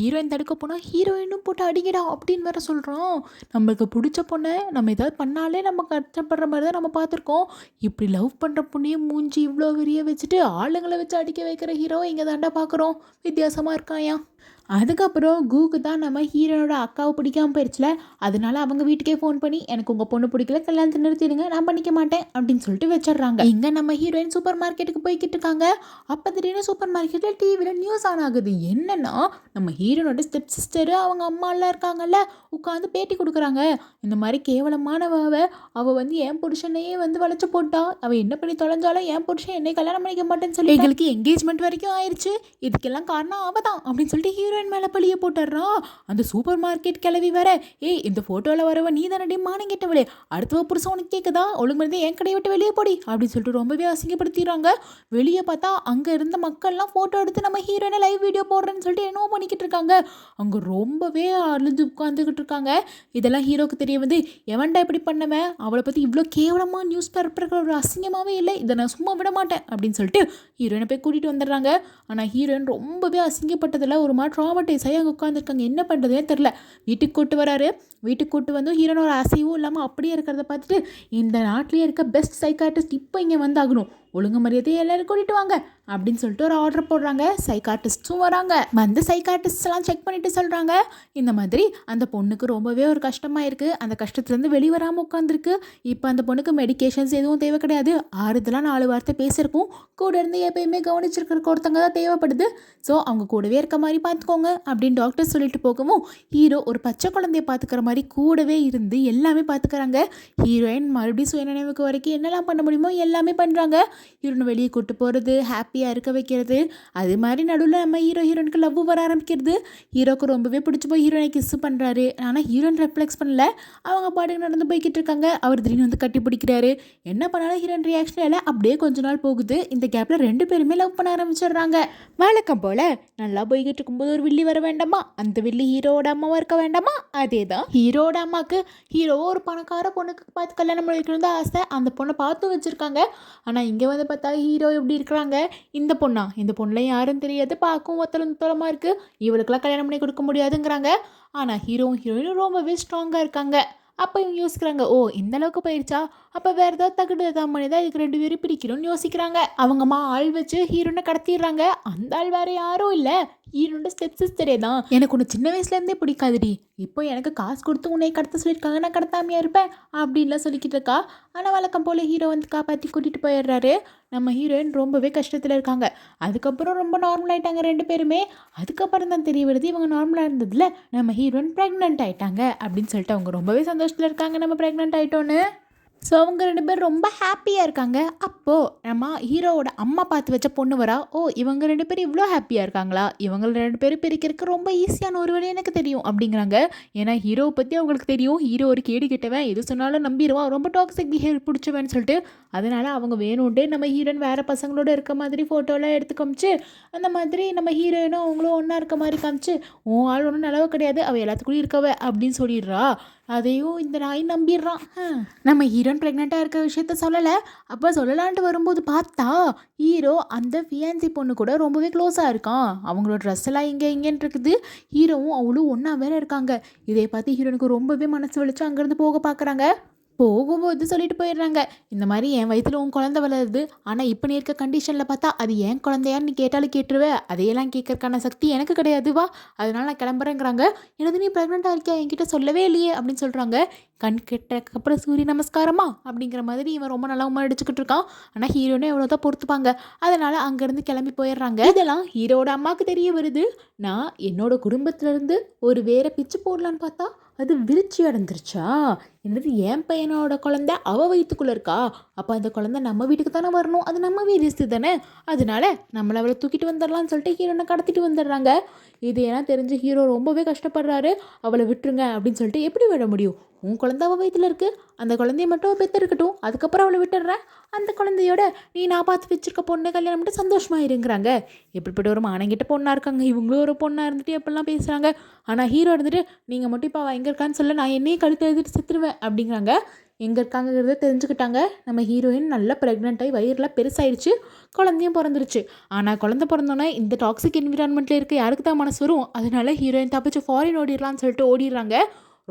ஹீரோயின் தடுக்க போனால் ஹீரோயினும் போட்டு அடிக்கடா அப்படின்னு வேற சொல்கிறோம் நம்மளுக்கு பிடிச்ச பொண்ணை நம்ம ஏதாவது பண்ணாலே நம்ம கஷ்டப்படுற மாதிரி தான் நம்ம பார்த்துருக்கோம். இப்படி லவ் பண்ணுற பொண்ணு பொண்ணையும் மூஞ்சி இவ்வளோ விரிய வச்சுட்டு ஆளுங்களை வச்சு அடிக்க வைக்கிற ஹீரோ இங்கே தாண்டா பார்க்குறோம். வித்தியாசமாக இருக்காயா? அதுக்கப்புறம் கூக்கு தான் நம்ம ஹீரோனோட அக்காவை பிடிக்காமல் போயிடுச்சுல அதனால அவங்க வீட்டுக்கே ஃபோன் பண்ணி எனக்கு உங்கள் பொண்ணு பிடிக்கல கல்யாணத்தை நிறுத்திடுங்க நான் பண்ணிக்க மாட்டேன் அப்படின்னு சொல்லிட்டு வச்சிடுறாங்க. இங்கே நம்ம ஹீரோயின் சூப்பர் மார்க்கெட்டுக்கு போய்கிட்டு இருக்காங்க. அப்போ திடீர்னு சூப்பர் மார்க்கெட்டில் டிவியில் நியூஸ் ஆன் ஆகுது. என்னன்னா நம்ம ஹீரோனோட ஸ்டெப் சிஸ்டரு அவங்க அம்மாலாம் இருக்காங்கல்ல உட்காந்து பேட்டி கொடுக்குறாங்க. இந்த மாதிரி கேவலமானவ அவள் வந்து என் புருஷனையே வந்து வளைச்சு போட்டா அவள் என்ன பண்ணி தொலைஞ்சாலும் என் புருஷன் என்னை கல்யாணம் பண்ணிக்க மாட்டேன்னு சொல்லி எங்களுக்கு என்கேஜ்மெண்ட் வரைக்கும் ஆயிடுச்சு இதுக்கெல்லாம் காரணம் அவள் தான் அப்படின்னு சொல்லிட்டு ஹீரோ ஹீரோயின் மேலே பழிய போட்டுடுறான் அந்த சூப்பர் மார்க்கெட் கிளவி வர ஏய் இந்த ஃபோட்டோவில் வரவ நீ தானடி மானம் கேட்டவளே? அடுத்தவ புருஷன் உனக்கு கேட்குதா ஒழுங்கு மருந்து என் கடையை விட்டு வெளியே போடி அப்படின்னு சொல்லிட்டு ரொம்பவே அசிங்கப்படுத்திடுறாங்க. வெளியே பார்த்தா அங்கே இருந்த மக்கள்லாம் ஃபோட்டோ எடுத்து நம்ம ஹீரோயினை லைவ் வீடியோ போடுறேன்னு சொல்லிட்டு என்னவோ பண்ணிக்கிட்டு இருக்காங்க. அங்கே ரொம்பவே அழுது உட்காந்துக்கிட்டு இருக்காங்க. இதெல்லாம் ஹீரோக்கு தெரிய வந்து எவன்டா இப்படி பண்ணவன்? அவளை பற்றி இவ்வளோ கேவலமாக நியூஸ் பேப்பர் ஒரு அசிங்கமாகவே இல்லை. இதை நான் சும்மா விட மாட்டேன் அப்படின்னு சொல்லிட்டு ஹீரோயினை போய் கூட்டிகிட்டு வந்துடுறாங்க. ஆனால் ஹீரோயின் ரொம்பவே அசிங்கப்பட்டதில் ஒரு மாதிரி ட்ராமடைஸ் ஆகி அங்கே உட்காந்துருக்காங்க என்ன பண்ணுறதுனே தெரில வீட்டுக்கு கூட்டு வராரு. வீட்டுக்கு கூட்டு வந்து ஹீரோனோட அசைவும் இல்லாமல் அப்படியே இருக்கிறத பார்த்துட்டு இந்த நாட்டிலேயே இருக்க பெஸ்ட் சைக்காட்டிஸ்ட் இப்போ இங்கே வந்தாகணும். ஒழுங்கு மரியாதையை எல்லாரும் கூட்டிட்டு வாங்க அப்படின்னு சொல்லிட்டு ஒரு ஆர்டர் போடுறாங்க. சைக்காட்டிஸ்ட்டும் வராங்க. வந்து சைக்காட்டிஸ்ட்லாம் செக் பண்ணிட்டு சொல்கிறாங்க இந்த மாதிரி அந்த பொண்ணுக்கு ரொம்பவே ஒரு கஷ்டமாக இருக்குது அந்த கஷ்டத்துலேருந்து வெளிவராமல் உட்காந்துருக்கு இப்போ அந்த பொண்ணுக்கு மெடிகேஷன்ஸ் எதுவும் தேவை கிடையாது. ஆறுதலாக நாலு வார்த்தை பேசியிருக்கும். கூட இருந்து எப்பயுமே கவனிச்சிருக்கிறக்கு ஒருத்தங்க தான் தேவைப்படுது. ஸோ அவங்க கூடவே இருக்க மாதிரி பார்த்துக்கோங்க அப்படின்னு டாக்டர் சொல்லிட்டு போகவும் ஹீரோ ஒரு பச்சை குழந்தைய பார்த்துக்கிற மாதிரி கூடவே இருந்து எல்லாமே பார்த்துக்கிறாங்க. ஹீரோயின் மறுபடியும் சுயநினைவுக்கு வரைக்கும் என்னெல்லாம் பண்ண முடியுமோ எல்லாமே பண்ணுறாங்க ஹீரோனை வெளியே கூட்டு போகிறது ஹாப்பியாக இருக்க வைக்கிறது. அது மாதிரி நடுவில் நம்ம ஹீரோ ஹீரோனுக்கு லவ் வர ஆரம்பிக்கிறது. ஹீரோக்கு ரொம்பவே பிடிச்சி போய் ஹீரோனை கிஸ் பண்ணுறாரு ஆனால் ஹீரோயின் ரெஃப்ளெக்ஸ் பண்ணல. அவங்க பாட்டுக்கு நடந்து போய்கிட்டு இருக்காங்க. அவர் திடீர்னு வந்து கட்டி பிடிக்கிறாரு. என்ன பண்ணாலும் ஹீரோயின் ரியாக்ஷன் இல்லை. அப்படியே கொஞ்ச நாள் போகுது. இந்த கேப்பில் ரெண்டு பேருமே லவ் பண்ண ஆரம்பிச்சிடுறாங்க. வழக்கம் போல் நல்லா போய்கிட்டு இருக்கும்போது ஒரு வில்லி வர வேண்டாமா? அந்த வில்லி ஹீரோவோட அம்மாவாக இருக்க வேண்டாமா? அதே தான் ஹீரோட அம்மாவுக்கு ஹீரோ ஒரு பணக்கார பொண்ணுக்கு பார்த்து கல்யாணம் பண்ணிக்கணும் தான் ஆசை. அந்த பொண்ணை பார்த்து வச்சுருக்காங்க. ஆனால் இங்கே வந்து பார்த்தா ஹீரோ எப்படி இருக்கிறாங்க? இந்த பொண்ணா. இந்த பொண்ணில் யாரும் தெரியாது. பார்க்கவும் ஒத்தலும் தொலமாக இருக்குது இவளுக்கெல்லாம் கல்யாணம் பண்ணி கொடுக்க முடியாதுங்கிறாங்க. ஆனால் ஹீரோவும் ஹீரோயினும் ரொம்பவே ஸ்ட்ராங்காக இருக்காங்க. அப்போ இவங்க யோசிக்கிறாங்க ஓ இந்த அளவுக்கு போயிடுச்சா அப்போ வேறு ஏதாவது தகுடு ஏதாவது பண்ணி தான் இதுக்கு ரெண்டு பேரும் பிடிக்கணும்னு யோசிக்கிறாங்க. அவங்கம்மா ஆள் வச்சு ஹீரோனை கடத்திடுறாங்க. அந்த ஆள் வேறு யாரும் இல்லை. ஹீரோட ஸ்டெப் சிஸ்டரே தான். எனக்கு ஒன்று சின்ன வயசுலேருந்தே பிடிக்காதுடி. இப்போ எனக்கு காசு கொடுத்து உன்னை கடத்த சொல்லியிருக்காங்க. நான் கடத்தாமையாக இருப்பேன்? அப்படின்லாம் சொல்லிக்கிட்டு இருக்கா. ஆனால் வழக்கம் போல் ஹீரோ வந்து காப்பாற்றி கூட்டிகிட்டு போயிடுறாரு. நம்ம ஹீரோயின் ரொம்பவே கஷ்டத்தில் இருக்காங்க. அதுக்கப்புறம் ரொம்ப நார்மல் ஆகிட்டாங்க ரெண்டு பேருமே. அதுக்கப்புறம் தான் தெரிய வருது இவங்க நார்மலாக இருந்ததில்ல நம்ம ஹீரோயின் ப்ரெக்னென்ட் ஆகிட்டாங்க அப்படின்னு சொல்லிட்டு அவங்க ரொம்பவே சந்தோஷத்தில் இருக்காங்க. நம்ம ப்ரெக்னென்ட் ஆகிட்டோன்னு ஸோ அவங்க ரெண்டு பேரும் ரொம்ப ஹாப்பியாக இருக்காங்க. அப்போது நம்ம ஹீரோவோட அம்மா பார்த்து வச்ச பொண்ணு வரா ஓ இவங்க ரெண்டு பேரும் இவ்வளோ ஹாப்பியாக இருக்காங்களா? இவங்க ரெண்டு பேரும் பிரிக்கிறதுக்கு ரொம்ப ஈஸியான ஒரு வழி எனக்கு தெரியும் அப்படிங்கிறாங்க. ஏன்னா ஹீரோவை பற்றி அவங்களுக்கு தெரியும். ஹீரோ ஒரு கேடு கெட்டவன் எது சொன்னாலும் நம்பிடுவான். ரொம்ப டாக்ஸிக் பிஹேவியர் பிடிச்சவன்னு சொல்லிட்டு அதனால் அவங்க வேணும்ட்டே நம்ம ஹீரோயின் வேறு பசங்களோட இருக்க மாதிரி ஃபோட்டோலாம் எடுத்து காமிச்சு அந்த மாதிரி நம்ம ஹீரோயினும் அவங்களும் ஒன்றா இருக்க மாதிரி காமிச்சு உன் ஆள் ஒன்றும் நிலவு கிடையாது. அவள் எல்லாத்துக்குள்ளேயும் இருக்கவ அப்படின்னு சொல்லிடுறா. அதையும் இந்த நாய் நம்பிடுறான். நம்ம ஹீரோன் ப்ரெக்னெண்ட்டாக இருக்க விஷயத்த சொல்லலை. அப்போ சொல்லலான்ட்டு வரும்போது பார்த்தா ஹீரோ அந்த ஃபியான்சி பொண்ணு கூட ரொம்பவே க்ளோஸாக இருக்கான். அவங்களோட ட்ரெஸ் எல்லாம் இங்கே இங்கேன்னு இருக்குது. ஹீரோவும் அவளும் ஒன்றா வேற இருக்காங்க. இதை பார்த்து ஹீரோனுக்கு ரொம்பவே மனசு வலிச்சு அங்கேருந்து போக பார்க்குறாங்க போகும்போது சொல்லிட்டு போயிடுறாங்க. இந்த மாதிரி என் வயிற்றுல உன் குழந்தை வளருது. ஆனால் இப்போ நீ இருக்க கண்டிஷனில் பார்த்தா அது ஏன் குழந்தையான்னு நீ கேட்டாலும் கேட்டுருவேன் அதையெல்லாம் கேட்கறக்கான சக்தி எனக்கு கிடையாது. வா அதனால நான் கிளம்புறேங்கிறாங்க. எனது நீ ப்ரெக்னெண்ட்டாக இருக்கியா? என்கிட்ட சொல்லவே இல்லையே அப்படின்னு சொல்கிறாங்க கண் கெட்டக்கப்புறம் சூரிய நமஸ்காரமா? அப்படிங்கிற மாதிரி இவன் ரொம்ப நல்லா உமா அடிச்சுக்கிட்டு இருக்கான். ஆனால் ஹீரோனே எவ்வளோ தான் பொறுத்துப்பாங்க. அதனால அங்கேருந்து கிளம்பி போயிடுறாங்க. இதெல்லாம் ஹீரோட அம்மாவுக்கு தெரிய வருது. நான் என்னோட குடும்பத்திலேருந்து ஒரு வேற பிச்சு போடலான்னு பார்த்தா அது விருச்சி அடைஞ்சிருச்சா? என்னது என் பையனோட குழந்தை அவ வயிற்றுக்குள்ளே இருக்கா? அப்போ அந்த குழந்தை நம்ம வீட்டுக்கு தானே வரணும்? அது நம்ம வீரிசு தானே? அதனால நம்மளை அவளை தூக்கிட்டு வந்துடலாம்னு சொல்லிட்டு ஹீரோனை கடத்திட்டு வந்துடுறாங்க. இது ஏன்னா தெரிஞ்சு ஹீரோ ரொம்பவே கஷ்டப்படுறாரு. அவளை விட்டுருங்க அப்படின்னு சொல்லிட்டு எப்படி விட முடியும்? உன் குழந்தை அவள் வயதில் இருக்கு. அந்த குழந்தைய மட்டும் அவள் இருக்கட்டும். அதுக்கப்புறம் அவளை விட்டுடுறேன் அந்த குழந்தையோட நீ நான் பார்த்து வச்சிருக்க பொண்ணு கல்யாணம் பண்ணிட்டு சந்தோஷமாக இருங்கிறாங்க. எப்படிப்பட்ட ஒரு மானங்கிட்ட பொண்ணாக இருக்காங்க. இவங்களும் ஒரு பொண்ணாக இருந்துட்டு எப்படிலாம் பேசுகிறாங்க ஆனால் ஹீரோ இருந்துட்டு நீங்கள் மட்டும் இப்போ அவள் எங்கே இருக்கான்னு சொல்ல நான் என்னையும் கழுத்து எழுதிட்டு செத்துருவேன். அப்படிங்கிறாங்க. எங்கே இருக்காங்கிறத தெரிஞ்சுக்கிட்டாங்க. நம்ம ஹீரோயின் நல்லா ப்ரெக்னென்ட் ஆகி வயிறுலாம் பெருசாயிருச்சு குழந்தையும் பிறந்துருச்சு. ஆனால் குழந்தை பிறந்தோன்னே இந்த டாக்ஸிக் என்விரான்மெண்ட்டில் இருக்க யாருக்கு தான் மனசு வரும். அதனால ஹீரோயின் தப்பிச்சு ஃபாரின் ஓடிடலாம்னு சொல்லிட்டு ஓடிடுறாங்க.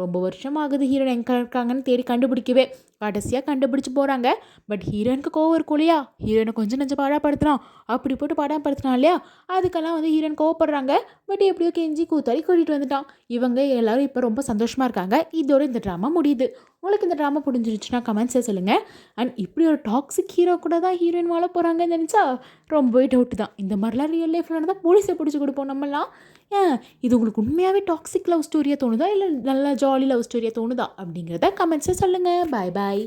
ரொம்ப வருஷம் ஆகுது ஹீரோயின் எங்கே இருக்காங்கன்னு தேடி கண்டுபிடிக்கவே. கடைசியாக கண்டுபிடிச்சி போகிறாங்க பட் ஹீரோயினுக்கு கோவம் இருக்கும் இல்லையா ஹீரோயினை கொஞ்சம் நெஞ்சம் பாடாப்படுத்துகிறான் அப்படி போட்டு பாடாப்படுத்தினான் இல்லையா? அதுக்கெல்லாம் வந்து ஹீரோயின் கோவப்படுறாங்க. பட் எப்படியோ கெஞ்சி கூத்தாடி கூட்டிகிட்டு வந்துட்டான். இவங்க எல்லாரும் இப்போ ரொம்ப சந்தோஷமாக இருக்காங்க. இதோட இந்த ட்ராமா முடியுது. உங்களுக்கு இந்த ட்ராமா புரிஞ்சிருச்சுன்னா கமெண்ட்ஸை சொல்லுங்கள் அண்ட் இப்படி ஒரு டாக்ஸிக் ஹீரோ கூட தான் ஹீரோயின் வாழ போகிறாங்கன்னு நினச்சா ரொம்பவே டவுட்டு தான். இந்த மாதிரிலாம் ரியல் லைஃப்பில் நடந்தால் போலீஸை பிடிச்சி கொடுப்போம் நம்மலாம் ஏன்? இது உங்களுக்கு உண்மையாகவே டாக்ஸிக் லவ் ஸ்டோரியாக தோணுதா? இல்லை நல்லா ஜாலி லவ் ஸ்டோரியாக தோணுதா? அப்படிங்கிறத கமெண்ட்ஸை சொல்லுங்கள் பாய் பாய்